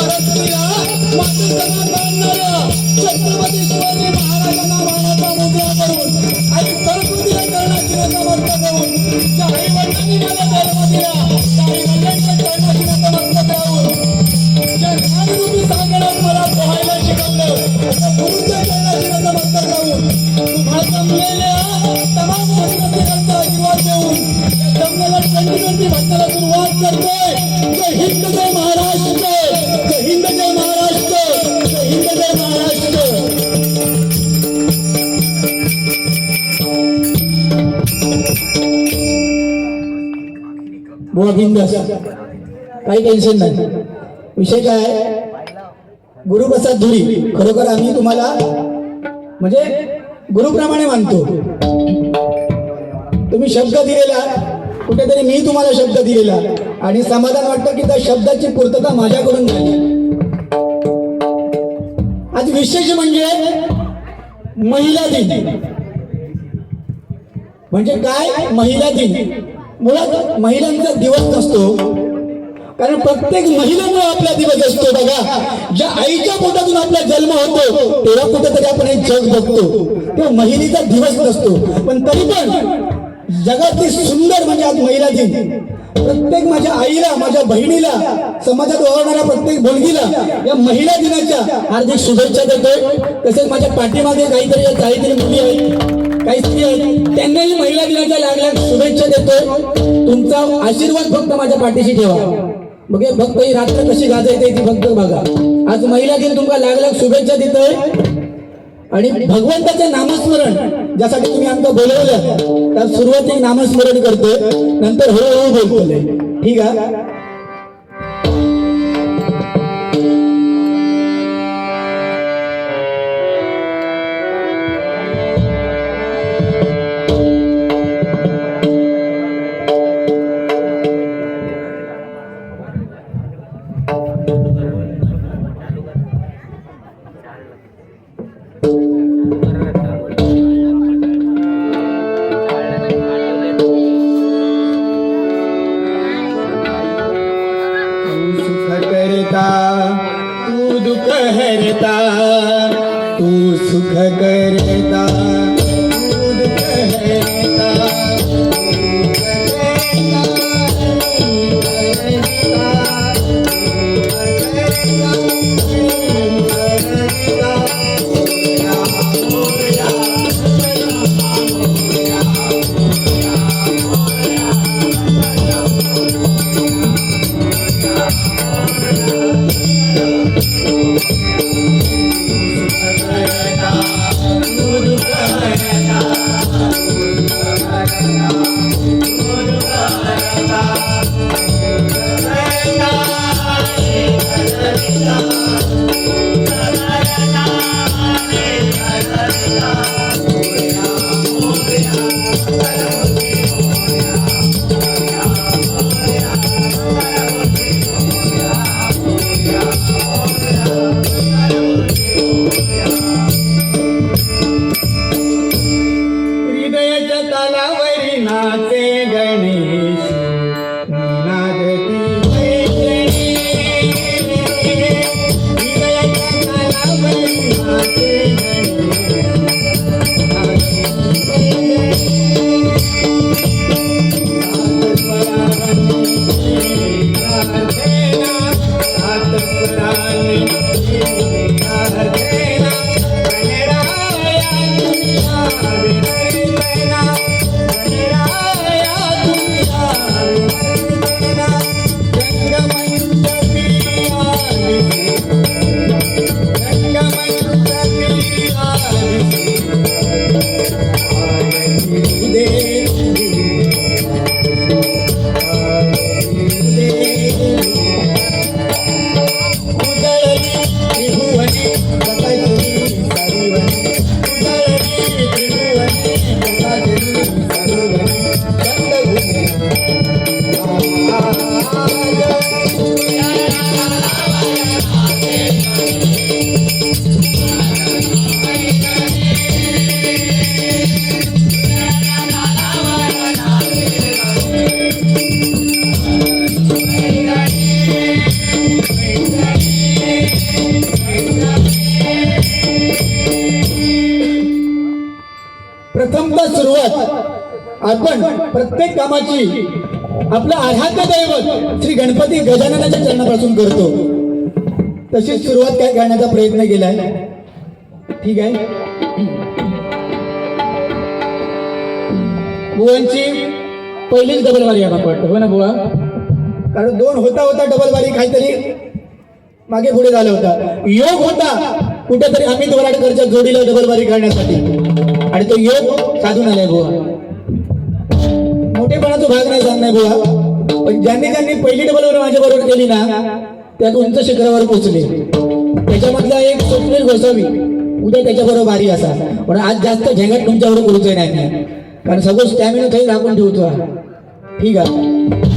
ಭಾರತೀಯ ಮತ್ತು ಛತ್ರಪತಿ बिंदास काही टेन्शन नाही. विषय काय गुरुप्रसाद धुरी. खरोखर आम्ही तुम्हाला म्हणजे गुरुप्रमाणे मानतो. तुम्ही शब्द दिलेला कुठेतरी मी तुम्हाला शब्द दिलेला आणि समाधान वाटतं की त्या शब्दाची पूर्तता माझ्याकडून झाली. आज विशेष म्हणजे महिला दिन. म्हणजे काय? महिला दिन. मुळात महिलांचा दिवस नसतो. कारण प्रत्येक महिलेमुळे आपला दिवस असतो बघा. ज्या आईच्या पोटातून आपला जन्म होतो तेव्हा कुठेतरी आपण हे जग बघतो. तेव्हा महिलेचा दिवस नसतो. पण तरी पण जगातली सुंदर म्हणजे आज महिला दिन. प्रत्येक माझ्या आईला माझ्या बहिणीला समाजात वावरणाऱ्या प्रत्येक मुलगीला या महिला दिनाच्या हार्दिक शुभेच्छा देतोय. तसेच माझ्या पाठीमागे काहीतरी काहीतरी मुली आहेत. काही आहेत. त्यांनाही महिला दिनाच्या लागल्या शुभेच्छा देतोय. तुमचा आशीर्वाद फक्त माझ्या पाठीशी ठेवा. मग फक्त ही रात्र कशी गाजायची ती फक्त बघा. आज महिला दिन तुमका लागला शुभेच्छा देतोय. आणि भगवंताचं नामस्मरण ज्यासाठी तुम्ही आमचं बोलवलं त्या सुरुवाती नामस्मरण करतोय. नंतर हळूहळू बोलतोय. ठीक आहे? प्रथमतः सुरुवात. आपण प्रत्येक कामाची आपलं आराध्य दैवत श्री गणपती गजाननाच्या चरणापासून करतो. तशीच सुरुवात काय करण्याचा प्रयत्न केलाय. ठीक आहे. बुवांची पहिलीच डबल बारी आहे वाटतं. हो ना बुवा? कारण दोन होता होता डबल बारी काहीतरी मागे पुढे झाला होता. योग होता कुठेतरी अमित वराडकरच्या जोडीला डबल बारी करण्यासाठी. आणि तो योग साधून आलाय बुवा मोठेपणाचा भाग नाही सांगणार बुवा पण ज्यांनी ज्यांनी पहिली डबलवर माझ्या बरोबर केली ना त्यात उंच शिखरावर पोहोचले. त्याच्यामधला एक स्वप्नील गोसावी उद्या त्याच्याबरोबर भारी असा. पण आज जास्त झेंगट तुमच्याबरोबर बोलतोय नाही कारण सगळं स्टॅमिना काही राखून ठेवतो ठीक आहे.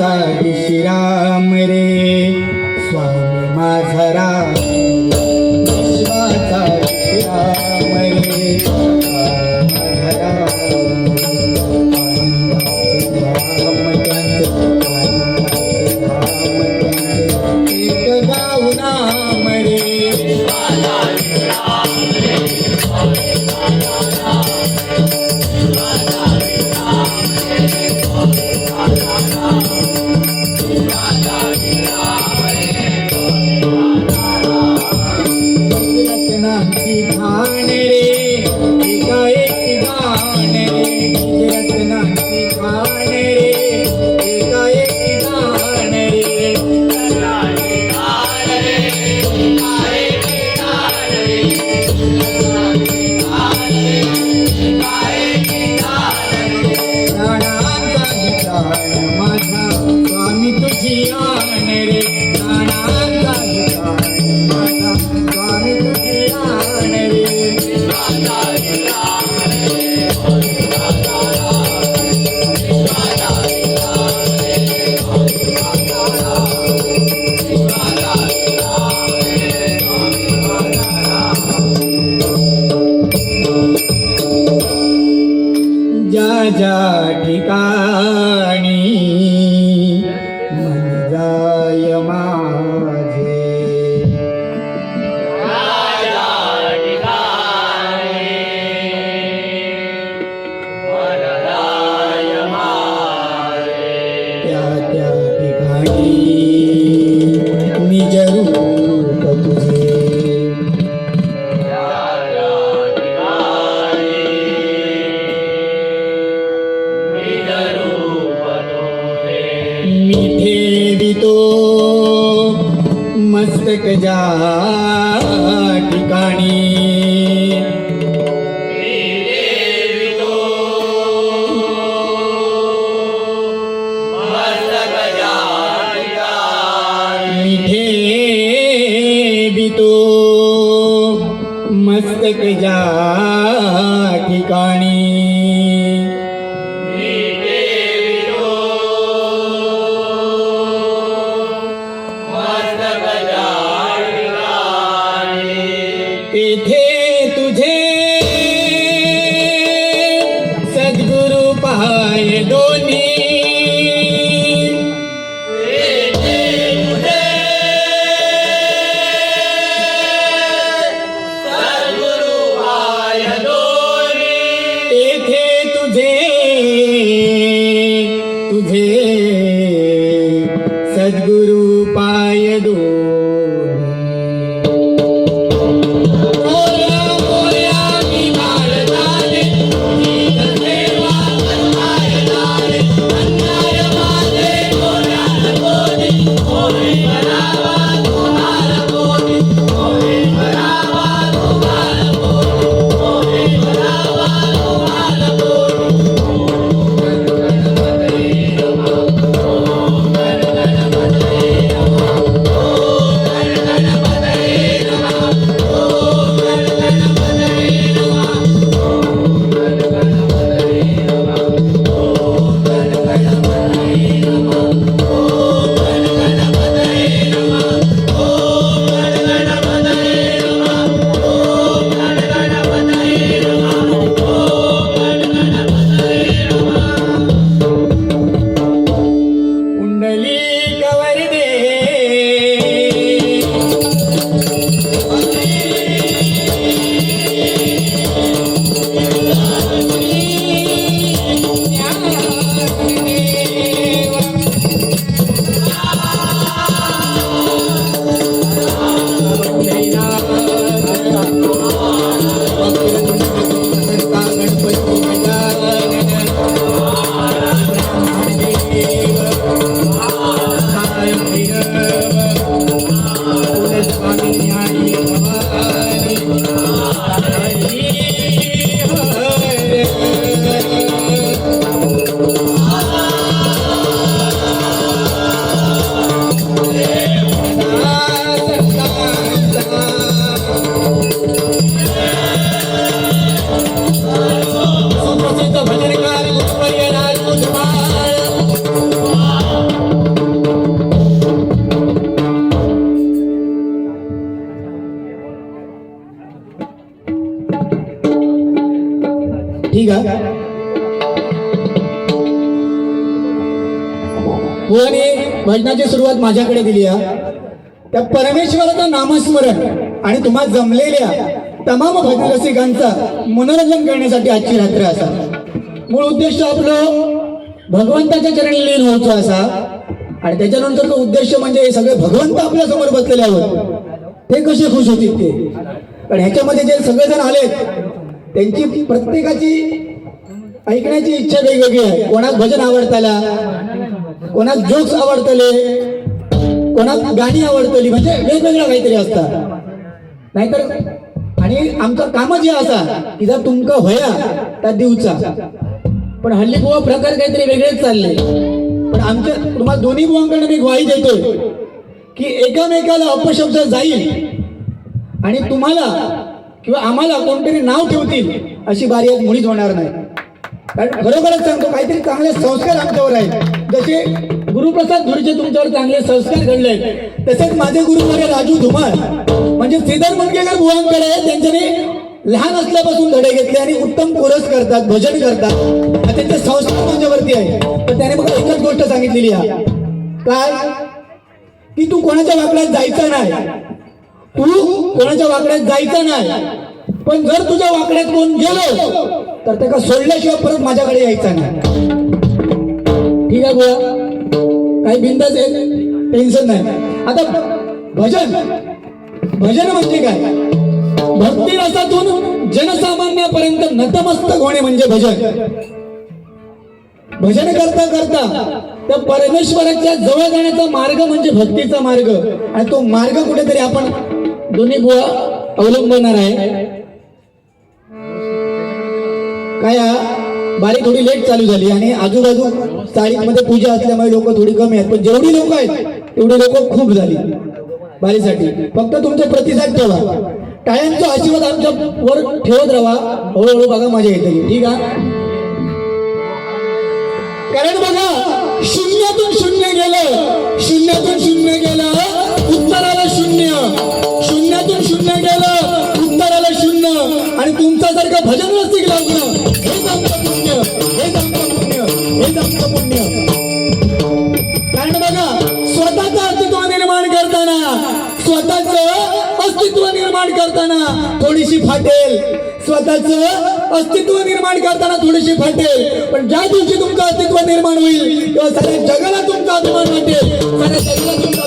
i'm time. ज्या ठिकाणी. Allah. বুঝে आणि भजनाची सुरुवात माझ्याकडे दिली आहे. त्या परमेश्वराचं नामस्मरण आणि तुम्हा जमलेल्या तमाम भजन रसिकांचा मनोरंजन करण्यासाठी आजची रात्र असा. मूळ उद्देश आपलं भगवंताच्या चरणी लीन व्हायचं असा. आणि त्याच्यानंतर तो उद्देश म्हणजे हे सगळे भगवंत आपल्यासमोर बसलेले आहोत. ते कसे खुश होतील ते? पण ह्याच्यामध्ये जे सगळेजण आलेत त्यांची प्रत्येकाची ऐकण्याची इच्छा वेगवेगळी आहे. कोणाक भजन आवडताला? कोणाक जोक्स आवडतले कोणाक गाणी आवडतली म्हणजे वेगवेगळं काहीतरी असतात नाहीतर आणि आमचं कामच हे असा की जर तुमका होया त्या दिवचा पण हल्ली बुवा प्रकार काहीतरी वेगळेच चालले. पण आमच्या तुम्हाला दोन्ही बुवांकडे मी ग्वाही देतोय की एकामेकाला अपशब्द जाईल आणि तुम्हाला किंवा आम्हाला कोणतरी नाव ठेवतील अशी बारी आज मुळीच होणार नाही. कारण खरोखरच सांगतो काहीतरी चांगले संस्कार आमच्यावर आहेत. जसे गुरुप्रसाद धुरीचे तुमच्यावर चांगले संस्कार घडले तसेच माझे गुरु म्हणजे राजू धुमाळ म्हणजे श्रीधर मुंडकेकर बुवांकडे त्यांच्याने लहान असल्यापासून धडे घेतले आणि उत्तम कोरस करतात भजन करतात. आणि त्यांचे संस्कार माझ्यावरती आहे. तर त्याने मला एकच गोष्ट सांगितलेली आहे. काय? की तू कोणाच्या वाकड्यात जायचं नाही. तू कोणाच्या वाकड्यात जायचं नाही. पण जर तुझ्या वाकड्यात कोण गेलो तर त्याला सोडल्याशिवाय परत माझ्याकडे यायचा नाही. ठीक आहे काही बिंदाच आहे? टेन्शन नाही. आता भजन. भजन म्हणजे काय? भक्ती रसातून जनसामान्यापर्यंत नतमस्तक होणे म्हणजे भजन. भजन करता करता त्या परमेश्वराच्या जवळ जाण्याचा मार्ग म्हणजे भक्तीचा मार्ग. आणि तो मार्ग कुठेतरी आपण दोन्ही बुवा अवलंबणार आहे. काय बारी थोडी लेट चालू झाली आणि आजूबाजू तारीखमध्ये पूजा असल्यामुळे लोक थोडी कमी आहेत. पण जेवढी लोक आहेत तेवढी लोक खूप झाली बारीसाठी. फक्त तुमचा प्रतिसाद ठेवा. टाळ्यांचा आशीर्वाद आमच्या वर ठेवत राहा. हळूहळू बघा मजा येते ठीक आहे? कारण बघा शून्यातून शून्य गेलं. शून्यातून शून्य गेलं. उत्तराला शून्य. शून्यातून शून्य गेलं. उत्तराला शून्य. आणि तुमच्यासारखं भजन रसिक लागणं स्वतःचं स्वतःच अस्तित्व निर्माण करताना थोडीशी फाटेल पण ज्या दिवशी तुमचं अस्तित्व निर्माण होईल तेव्हा साऱ्या जगाला तुमचा अभिमान वाटेल. साऱ्या जगाला तुमचा